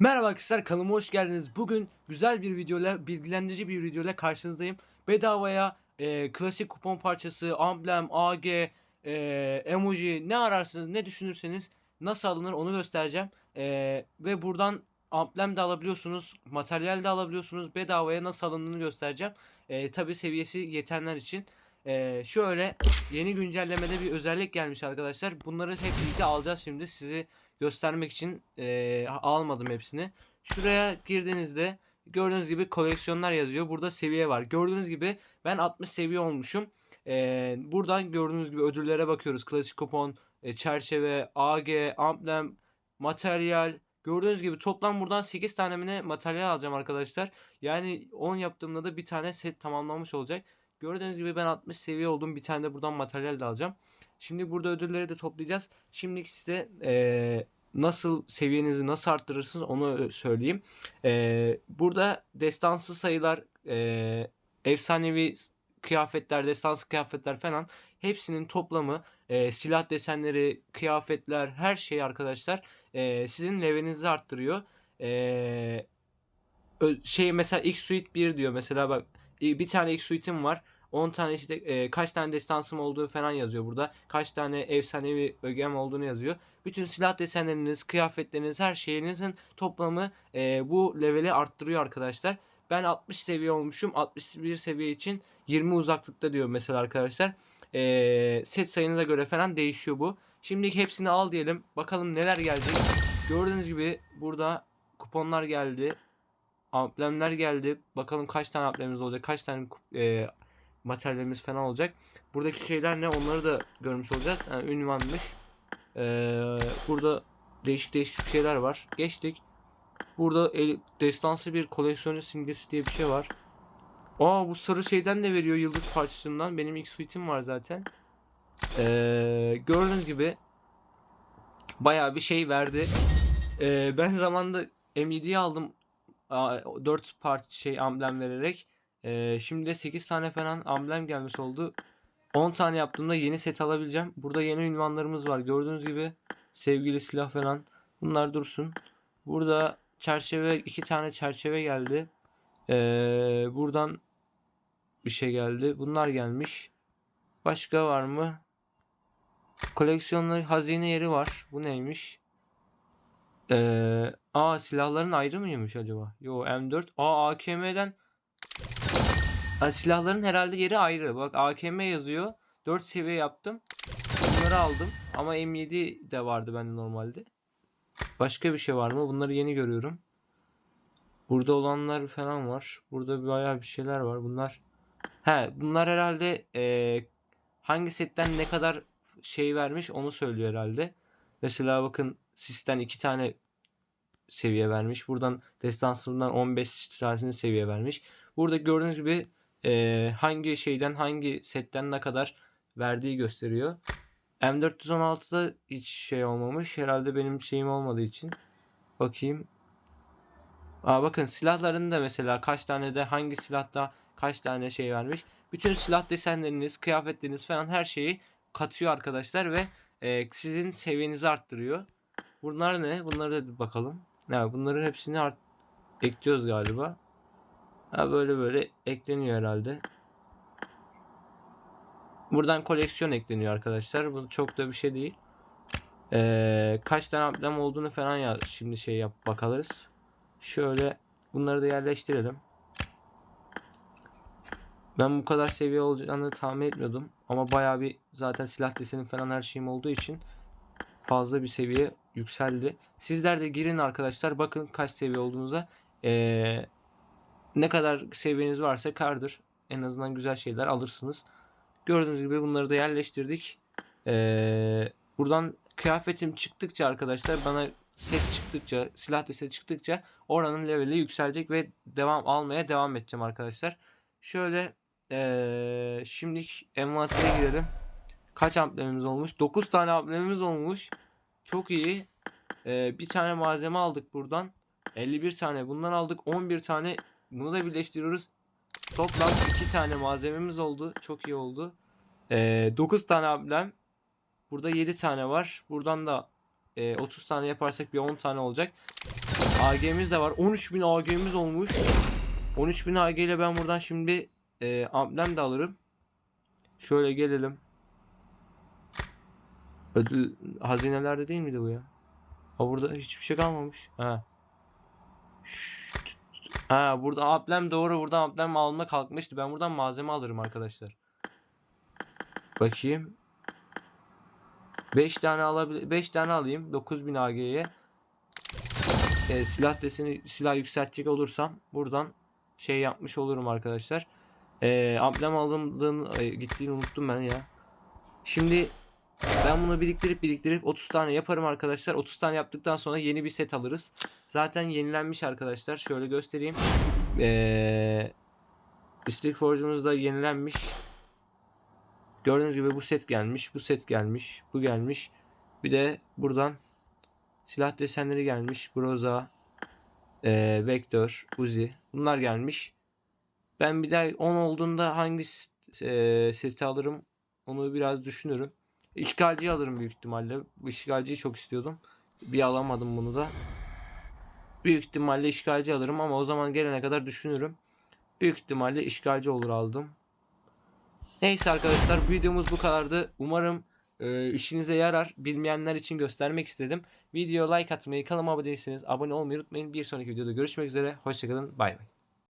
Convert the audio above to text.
Merhaba arkadaşlar kanalıma hoş geldiniz. Bugün güzel bir videoyla, bilgilendirici bir videoyla karşınızdayım. Bedavaya e, klasik kupon parçası, amblem, AG, e, emoji ne ararsınız, ne düşünürseniz nasıl alınır onu göstereceğim. E, ve buradan amblem de alabiliyorsunuz, materyal de alabiliyorsunuz. Bedavaya nasıl alındığını göstereceğim. E, Tabi seviyesi yetenler için. E, şöyle yeni güncellemede bir özellik gelmiş arkadaşlar. Bunları hep birlikte alacağız şimdi. Sizi göstermek için eee, almadım hepsini. Şuraya girdiğinizde gördüğünüz gibi koleksiyonlar yazıyor. Burada seviye var. Gördüğünüz gibi ben 60 seviye olmuşum. Eee, buradan gördüğünüz gibi ödüllere bakıyoruz. Klasik kupon, e, çerçeve, AG, amblem, materyal. Gördüğünüz gibi toplam buradan 8 tane materyal alacağım arkadaşlar. Yani 10 yaptığımda da bir tane set tamamlanmış olacak. Gördüğünüz gibi ben 60 seviye oldum. Bir tane de buradan materyal de alacağım. Şimdi burada ödülleri de toplayacağız. Şimdi size eee, nasıl seviyenizi nasıl arttırırsınız onu söyleyeyim. Eee, burada destansı sayılar, eee, efsanevi kıyafetler, destansı kıyafetler falan hepsinin toplamı eee, silah desenleri, kıyafetler, her şey arkadaşlar eee, sizin levelinizi arttırıyor. Ö- şey mesela X Suite 1 diyor mesela bak bir tane X Suite'im var. 10 tane işte e, kaç tane destansım olduğu falan yazıyor burada. Kaç tane efsanevi ögem olduğunu yazıyor. Bütün silah desenleriniz, kıyafetleriniz, her şeyinizin toplamı e, bu leveli arttırıyor arkadaşlar. Ben 60 seviye olmuşum. 61 seviye için 20 uzaklıkta diyor mesela arkadaşlar. E, set sayınıza göre falan değişiyor bu. Şimdi hepsini al diyelim. Bakalım neler gelecek. Gördüğünüz gibi burada kuponlar geldi amblemler geldi. Bakalım kaç tane amblemimiz olacak, kaç tane e, materyalimiz falan olacak. Buradaki şeyler ne onları da görmüş olacağız. Yani ünvanmış. E, burada değişik değişik bir şeyler var. Geçtik. Burada el, destansı bir koleksiyoncu simgesi diye bir şey var. Aa bu sarı şeyden de veriyor yıldız parçasından. Benim ilk suite'im var zaten. Ee, gördüğünüz gibi bayağı bir şey verdi. Ee, ben zamanında M7'yi aldım. Aa, 4 part şey amblem vererek. Ee, şimdi de 8 tane falan amblem gelmiş oldu. 10 tane yaptığımda yeni set alabileceğim. Burada yeni ünvanlarımız var. Gördüğünüz gibi sevgili silah falan. Bunlar dursun. Burada çerçeve iki tane çerçeve geldi. Ee, buradan bir şey geldi. Bunlar gelmiş. Başka var mı? Koleksiyonlar hazine yeri var. Bu neymiş? Ee, aa silahların ayrı mıymış acaba? Yo M4. Aa AKM'den Aa, silahların herhalde yeri ayrı. Bak AKM yazıyor. 4 seviye yaptım. Bunları aldım. Ama M7 de vardı bende normalde. Başka bir şey var mı? Bunları yeni görüyorum. Burada olanlar falan var. Burada bayağı bir şeyler var. Bunlar He, bunlar herhalde eee, hangi setten ne kadar şey vermiş onu söylüyor herhalde. Mesela bakın Sis'ten iki tane seviye vermiş. Buradan Destansı'ndan 15 tanesini seviye vermiş. Burada gördüğünüz gibi eee, hangi şeyden hangi setten ne kadar verdiği gösteriyor. M416'da hiç şey olmamış. Herhalde benim şeyim olmadığı için. Bakayım. Aa bakın silahların da mesela kaç tane de hangi silahta kaç tane şey vermiş. Bütün silah desenleriniz, kıyafetleriniz falan her şeyi katıyor arkadaşlar ve e, sizin seviyenizi arttırıyor. Bunlar ne? Bunları da bakalım. Ya bunların hepsini art ekliyoruz galiba. Ha böyle böyle ekleniyor herhalde. Buradan koleksiyon ekleniyor arkadaşlar. Bu çok da bir şey değil. Ee, kaç tane amblem olduğunu falan ya şimdi şey yap bakarız. Şöyle bunları da yerleştirelim. Ben bu kadar seviye olacağını tahmin etmiyordum. Ama bayağı bir zaten silah deseni falan her şeyim olduğu için fazla bir seviye yükseldi. Sizler de girin arkadaşlar. Bakın kaç seviye olduğunuza. Ee, ne kadar seviyeniz varsa kardır. En azından güzel şeyler alırsınız. Gördüğünüz gibi bunları da yerleştirdik. Ee, buradan kıyafetim çıktıkça arkadaşlar bana set çıktıkça silah deseni çıktıkça oranın leveli yükselecek ve devam almaya devam edeceğim arkadaşlar. Şöyle ee, şimdi envantere girelim. Kaç amblemimiz olmuş? 9 tane amblemimiz olmuş. Çok iyi. Ee, bir tane malzeme aldık buradan. 51 tane bundan aldık. 11 tane bunu da birleştiriyoruz. Toplam 2 tane malzememiz oldu. Çok iyi oldu. Ee, 9 tane amblem. Burada 7 tane var. Buradan da e, 30 tane yaparsak bir 10 tane olacak. AG'miz de var. 13.000 AG'miz olmuş. 13.000 AG ile ben buradan şimdi e, amblem de alırım. Şöyle gelelim. Ödül hazinelerde değil miydi bu ya? Ha burada hiçbir şey kalmamış. Ha. Ha burada amblem doğru buradan amblem alma kalkmıştı. Ben buradan malzeme alırım arkadaşlar. Bakayım. 5 tane alabilir 5 tane alayım 9000 AG'ye. E, silah deseni silah yükseltecek olursam buradan şey yapmış olurum arkadaşlar. E, amblem aldığım e, gittiğini unuttum ben ya. Şimdi ben bunu biriktirip biriktirip 30 tane yaparım arkadaşlar. 30 tane yaptıktan sonra yeni bir set alırız. Zaten yenilenmiş arkadaşlar. Şöyle göstereyim. Eee Stick Forge'umuz da yenilenmiş. Gördüğünüz gibi bu set gelmiş. Bu set gelmiş. Bu gelmiş. Bir de buradan silah desenleri gelmiş. Groza, eee Vektör, Uzi. Bunlar gelmiş. Ben bir daha 10 olduğunda hangi eee, seti alırım onu biraz düşünürüm. İşgalciyi alırım büyük ihtimalle. Bu işgalciyi çok istiyordum. Bir alamadım bunu da. Büyük ihtimalle işgalci alırım ama o zaman gelene kadar düşünürüm. Büyük ihtimalle işgalci olur aldım. Neyse arkadaşlar videomuz bu kadardı. Umarım e, işinize yarar. Bilmeyenler için göstermek istedim. Video like atmayı, kanalıma abone değilseniz abone olmayı unutmayın. Bir sonraki videoda görüşmek üzere. Hoşçakalın. Bay bay.